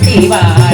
你吧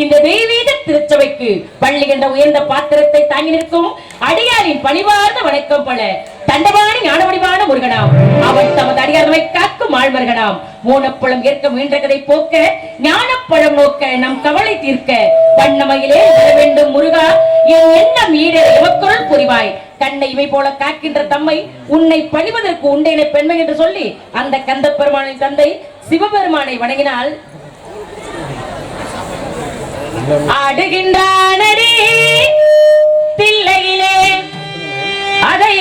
இந்த தெய்வீக திருச்சபைக்கு பள்ளி என்ற உயர்ந்த பாத்திரத்தை தாங்கி நிற்கும் அடியாரின் பணிவார்ந்த வணக்கம் பல தண்டவாணி ஞானவடிவான முருகனாம். அவன் தமது அடியார்மை காக்கும் ஆழ்மருகனாம். மூனப்பழம் ஏற்க முயன்ற கதை போக்க ஞானப்பழம் நோக்க நம் கவலை தீர்க்க வண்ணமையிலே வர வேண்டும் முருகா என் எண்ணம் ஈடேற எமக்குரல் புரிவாய். கண்ணை இவை போல காக்கின்ற தம்மை உன்னை பணிவதற்கு உண்டேன பெண்மை என்று சொல்லி அந்த கந்த பெருமானின் தந்தை சிவபெருமானை வணங்கினால் ஆடுகின்றானடி பிள்ளையிலே அதை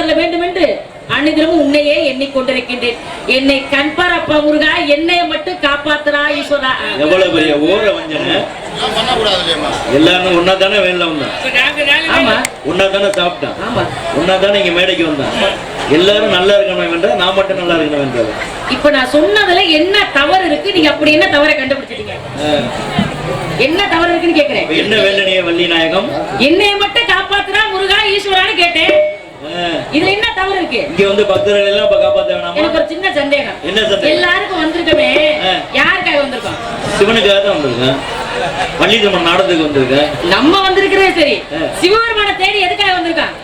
காத்தள்ள வேண்டும் என்று அனுதினமும் உன்னையே எண்ணிக்கொண்டிருக்கின்றேன். என்னை கண்பாரப்பா முருகா என்னை மட்டும் காப்பாத்துறா ஈஸ்வரா. எவ்வளவு பெரிய ஊர வஞ்சனை? எல்லாரும் ஒன்னா தானே வேலை வந்தான் ஆமா. ஒன்னா தானே சாப்பிட்டான் ஆமா. ஒன்னா தானே இங்க மேடைக்கு வந்தான் எல்லாரும் நல்லா இருக்கணும் வேண்டாம் நான் மட்டும் நல்லா இருக்கணும் வேண்டாம் இப்ப நான் சொன்னதுல என்ன தவறு இருக்கு? நீங்க அப்படி என்ன தவறை கண்டுபிடிச்சிட்டீங்க? என்ன தவறு இருக்குன்னு கேக்குறேன். என்ன வேண்டனிய வள்ளி நாயகம்? என்னைய மட்டும் காப்பாத்துறா முருகா ஈஸ்வரான்னு கேட்டேன். இதுல என்ன தவறு இருக்கு? இங்க வந்து பக்தர்கள் எல்லாம் காப்பாத்த வேணாமா? எனக்கு ஒரு சின்ன சந்தேகம். என்ன சந்தேகம்? எல்லாருக்கும் வந்திருக்கமே. யாருக்காக வந்திருக்கோம்? சிவனுக்காக தான் வந்திருக்கேன் வள்ளி திருமணம் நாடகத்துக்கு வந்திருக்கேன் நம்ம வந்திருக்கிறதே சரி. சிவபெருமான தேடி எதுக்காக வந்திருக்கான்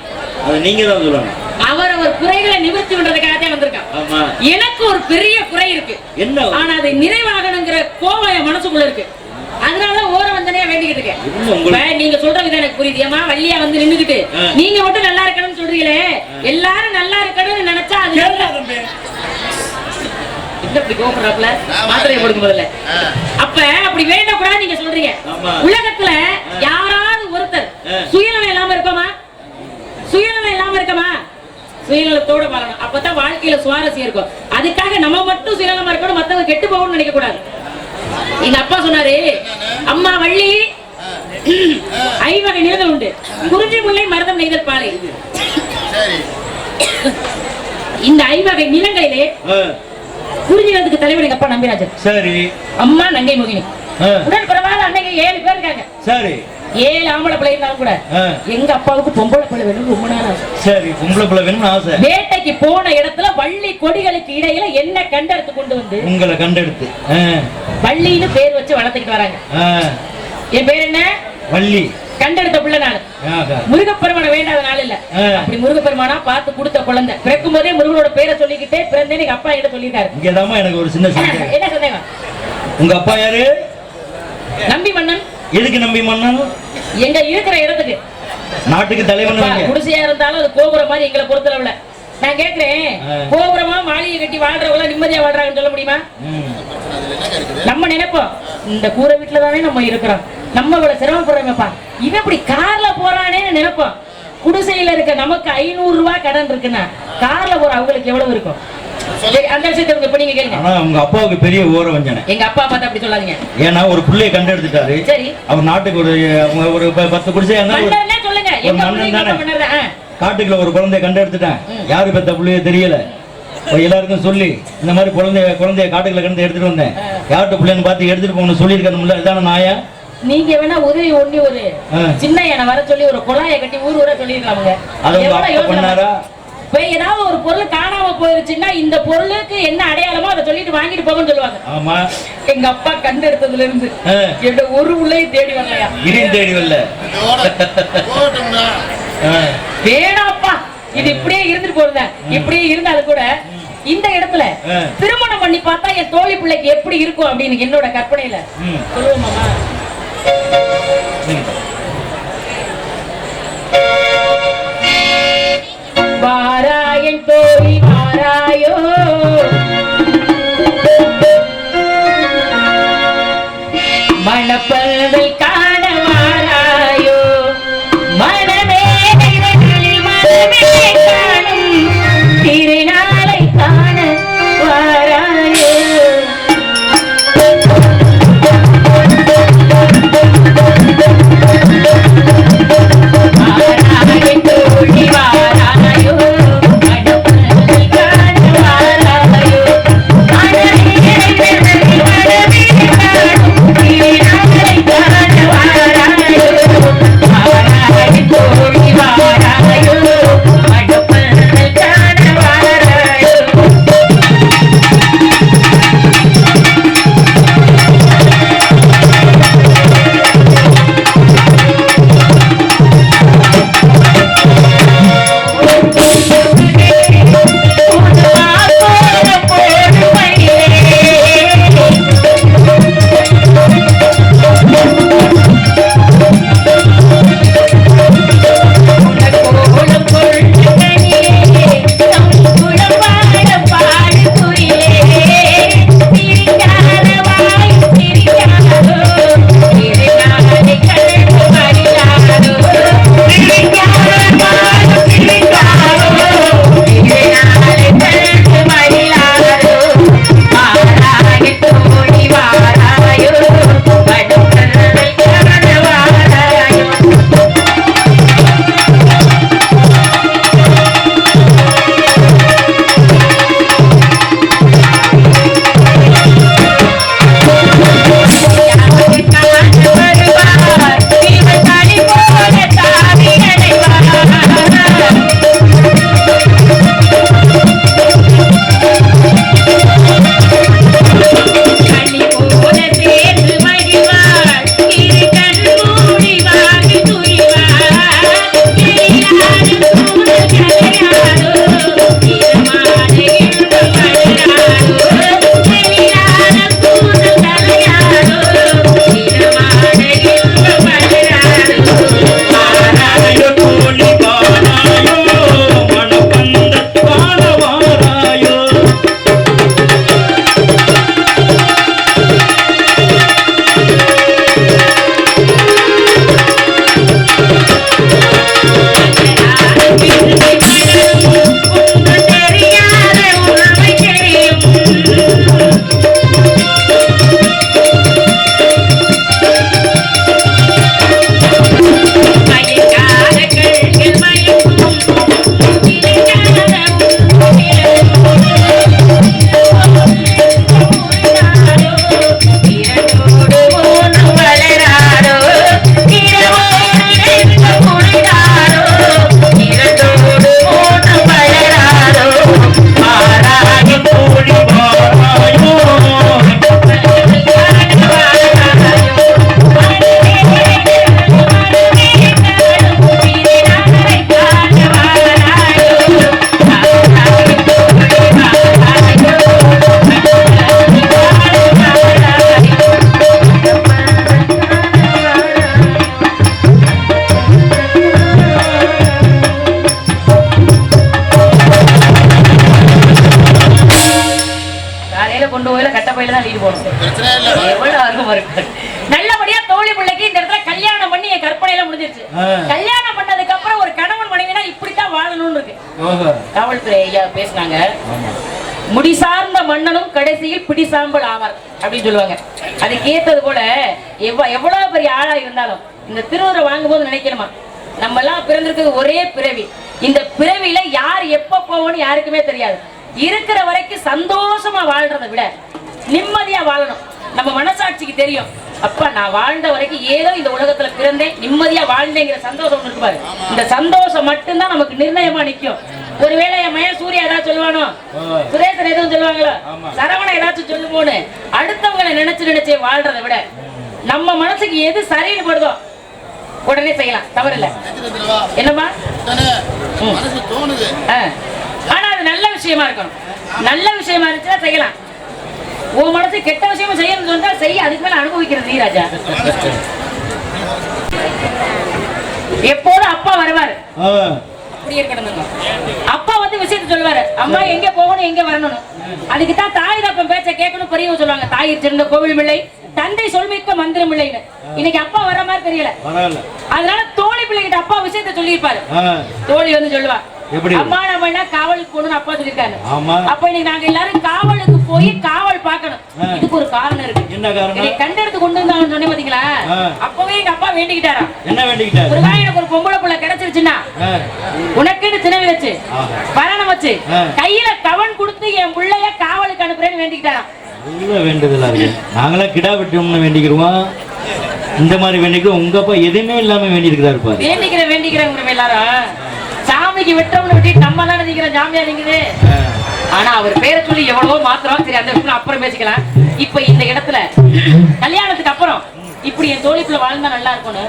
அது நீங்க தான் சொல்லணும். அவர் அவர் குறைகளை நிவர்த்தி பண்றதுக்காக தான் வந்திருக்கான் எனக்கு ஒரு பெரிய குறை இருக்கு. என்ன ஆனா அது நிறைவாகணுங்கிற கோவம் என் மனசுக்குள்ள இருக்கு. அதனால ஓர வந்தனே வேண்டிக்கிட்டு இருக்கேன். நீங்க சொல்றது எனக்கு புரியுது. ஏமா வள்ளியா வந்து நின்னுகிட்டு ஆ. நீங்க மட்டும் நல்லா இருக்கணும்னு சொல்றீங்களே எல்லாரும் நல்லா இருக்கணும்னு நினைச்சா அது மாத்திரையை கொடுக்கும். அப்ப அப்படி வேண்டக்கூடாது நீங்க சொல்றீங்க. உலகத்துல யாராவது ஒருத்தர். சுயநலம் இல்லாம இருக்கோமா? சுயநலம் இல்லாம இருக்கமா? சுயநலத்தோட வாழணும். அப்பதான் வாழ்க்கையில சுவாரஸ்யம் இருக்கும். அதுக்காக நம்ம மட்டும் சுயநலமா இருக்கணும் மத்தவங்க கெட்டு போகணும்னு நினைக்க கூடாது எங்க அப்பா சொன்னாரு அம்மா வள்ளி ஐவகை நிலங்கள் உண்டு. குறிஞ்சி முல்லை மருதம் நெய்தல் பாலை. இந்த ஐவகை நிலங்களிலே குறிஞ்சி நிலத்துக்கு தலைவர் எங்க அப்பா நம்பிராஜன். சரி. அம்மா நங்கை மோகினி. உடன் பிறவாத அன்னைக்கு ஏழு பேர் இருக்காங்க. சரி. ஏழு ஆம்பளை பிள்ளை இருந்தாலும் கூட எங்க அப்பாவுக்கு பொம்பளை பிள்ளை வேணும் ரொம்ப நாள் ஆசை. சரி பொம்பளை பிள்ளை வேணும்னு ஆசை. வேட்டைக்கு போன இடத்துல வள்ளி கொடிகளுக்கு இடையில என்ன கண்டெடுத்து கொண்டு வந்து உங்களை கண்டெடுத்து. வள்ளின்னு பேர் வச்சு வளர்த்துக்கிட்டு வராங்க. என் பேர் என்ன? வள்ளி. கண்டெடுத்த பிள்ளை ஆகா. முருகப்பெருமானை வேண்டாத நாள் இல்ல. அப்படி முருகப்பெருமானா பார்த்து கொடுத்த குழந்தை. பிறக்கும் போதே முருகனோட பேரை சொல்லிக்கிட்டே பிறந்தேன்னு எங்க அப்பா என்கிட்ட சொல்லியிருக்காரு இங்கதாம்மா எனக்கு ஒரு சின்ன சந்தேகம். என்ன சந்தேகம்? உங்க அப்பா யாரு? நம்பி மன்னன். எதுக்கு நம்பி மன்னன்? எங்க இருக்கிற இடத்துக்கு. நாட்டுக்கு தலைவன். குடிசையா இருந்தாலும் அது கோபுரம் மாதிரி எங்களை பொறுத்தளவுல. நான் கேக்குறேன். கோபுரமா மாளிகை கட்டி வாழ்றவங்க நிம்மதியா வாழ்றாங்கன்னு சொல்ல முடியுமா? நம்ம நினைப்போம் இந்த கூரை வீட்டுல தானே நம்ம இருக்கிறோம். நம்ம இவ்வளவு சிரமப்படுறோமப்பா. இவன் இப்படி கார்ல போறானேன்னு நினைப்போம். குடிசையில இருக்க நமக்கு ஐநூறு ரூபாய் கடன் இருக்குன்னா கார்ல போற அவங்களுக்கு எவ்வளவு இருக்கும்? உங்க அப்பாவுக்கு பெரிய ஓர வஞ்சனை. எங்க அப்பா பார்த்து அப்படி சொல்லாதீங்க. ஏன்னா ஒரு பிள்ளைய கண்டெடுத்துட்டாரு. சரி. அவர் நாட்டுக்கு ஒரு ஒரு பத்து சொல்லுங்க. காட்டுக்குள்ள ஒரு குழந்தைய கண்டெடுத்துட்டேன். யாரு பெத்த பிள்ளைய தெரியல. எல்லாருக்கும் சொல்லி இந்த மாதிரி குழந்தைய குழந்தைய காட்டுக்குள்ள கிடந்து எடுத்துட்டு வந்தேன். யார்கிட்ட பிள்ளைன்னு பார்த்து எடுத்துட்டு போகணும் சொல்லியிருக்கணும்ல இதான நாயா? நீங்க வேணா உதவி ஒண்ணி ஒரு. சின்ன என வர சொல்லி ஒரு குழாயை கட்டி ஊர் ஊரா சொல்லிருக்கலாமுங்க அது பண்ணாரா? இப்ப ஏதாவது ஒரு பொருள் காணாம போயிருச்சுன்னா இந்த பொருளுக்கு என்ன அடையாளமோ அதை சொல்லிட்டு வாங்கிட்டு போகணும்னு சொல்லுவாங்க. ஆமா. எங்க அப்பா கண்டு எடுத்ததுல இருந்து. என்ற ஒரு உள்ளையும் தேடி வரலையா? இடியும் தேடி வரல. வேணாப்பா. இது இப்படியே இருந்துட்டு போறத. இப்படியே இருந்தாலும் கூட இந்த இடத்துல. திருமணம் பண்ணி பார்த்தா என் தோழி பிள்ளைக்கு எப்படி இருக்கும் அப்படின்னு என்னோட கற்பனையில ம். சொல்லுவோமாமா வாராயன் தோழி முடிஞ்சிருச்சு. கல்யாணம் பண்ணதுக்கு அப்புறம் ஒரு கணவன் மனைவினா இப்படித்தான் வாழணும்னு இருக்கு. காவல்துறை ஐயா பேசினாங்க. முடி சார்ந்த மன்னனும் கடைசியில் பிடி சாம்பல் ஆவார் அப்படின்னு சொல்லுவாங்க. அதுக்கு ஏத்தது போல எவ்வ- எவ்வளவு பெரிய ஆளா இருந்தாலும் இந்த திருவுரை வாங்கும்போது நினைக்கணுமா? நம்ம எல்லாம் பிறந்திருக்கிறது ஒரே பிறவி. இந்த பிறவியில யார் எப்ப போவோம்னு யாருக்குமே தெரியாது. இருக்கிற வரைக்கும் சந்தோஷமா வாழ்றதை விட நிம்மதியா வாழணும். நம்ம மனசாட்சிக்கு தெரியும். அப்பா நான் வாழ்ந்த வரைக்கும் ஏதோ இந்த உலகத்துல பிறந்தேன் நிம்மதியா வாழ்ந்தேங்கிற சந்தோஷம் இருக்கு பாரு. இந்த சந்தோஷம் மட்டும்தான் நமக்கு நிர்ணயமா நிக்கும். ஒருவேளை என் மயன் சூர்யா ஏதாவது சொல்லுவானோ. சுரேசன் எதுவும் சொல்லுவாங்களோ? ஆமா. சரவணன் ஏதாச்சும் சொல்லுமோன்னு அடுத்தவங்களை நினைச்சு நினைச்சு வாழ்றதை விட நம்ம மனசுக்கு எது சரின்னு படுதோ உடனே செய்யலாம். தவறு இல்ல ஆ. ஆனா அது நல்ல விஷயமா இருக்கணும். நல்ல விஷயமா இருந்துச்சுன்னா செய்யலாம். உன் மனசு கெட்ட விஷயமா செய்யணும்னு சொன்னா செய்ய அதுக்கு மேல அனுபவிக்கிறது நீ ராஜா. எப்போதும் அப்பா வருவாரு. அப்பா வந்து விஷயத்தை சொல்லுவாரு. அம்மா எங்க போகணும் எங்க வரணும் அதுக்கு தான் தாய் தப்பன் பேச்ச கேட்கணும் பெரியவங்க சொல்லுவாங்க. தாய் சிறந்த கோவில் பிள்ளை தந்தை சொல்மிக்க மந்திரம் பிள்ளைன்னு இன்னைக்கு அப்பா வர மாதிரி தெரியல. அதனால தோழி பிள்ளைகிட்ட அப்பா விஷயத்த சொல்லியிருப்பாரு. தோழி வந்து சொல்லுவா? அம்மா நம்ம எல்லாம் காவலுக்கு போகணும்னு அப்பா சொல்லியிருக்காரு. அப்ப இன்னைக்கு நாங்க எல்லாரும் காவலுக்கு போய் காவல் பார்க்கணும். இதுக்கு ஒரு காரணம் இருக்கு. என்ன காரணம்? என்னை கண்டெடுத்து கொண்டு வந்தாங்கன்னு சொன்னேன் பாத்தீங்களா. அப்பவே எங்க அப்பா வேண்டிக்கிட்டாராம் என்ன வேண்டிக்கிட்டாரு? ஒரு எனக்கு ஒரு பொம்பளை புள்ள கிடைச்சிருச்சுன்னா. உனக்குன்னு திணவி வச்சு ஆஹா. பரணம் வச்சு. கையில கவன் கொடுத்து என் புள்ளைய காவலுக்கு அனுப்புறேன்னு வேண்டிக்கிட்டாராம். இருக்கு நாங்களாம் கிடா வெட்டணும்னு வேண்டிக்கிடுவோம் இந்த மாதிரி வேண்டிக்கிறோம் உங்க அப்பா எதுவுமே இல்லாம வேண்டியிருக்கிறாரு பாரு. வேண்டிக்கிற வேண்டிக்கிறவங்க எல்லாரும் சாமிக்கு விட்டோம்னு விட்டு நம்ம தானே நிக்கிற ஜாமியா நிக்குது. ஆனா அவர் பேரை சொல்லி எவ்வளவோ மாத்திரம் சரி அந்த விஷயம் அப்புறம் பேசிக்கலாம். இப்ப இந்த இடத்துல கல்யாணத்துக்கு அப்புறம் இப்படி என் தோழிப்புல வாழ்ந்தா நல்லா இருக்கும்னு.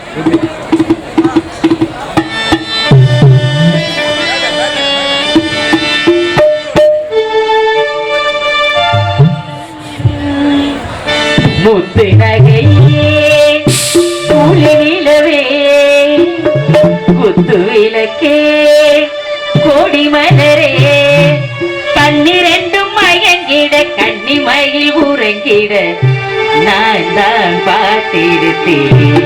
முத்து நகையே தூளி நிலவே குத்து விளக்கே கோடி மலரே. பன்னிரண்டும் மயங்கிட கன்னிமயில் உறங்கிட நான் தான் பார்த்திருத்தேன்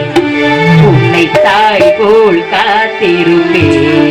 உன்னை தாய் போல் காத்திருப்பேன்.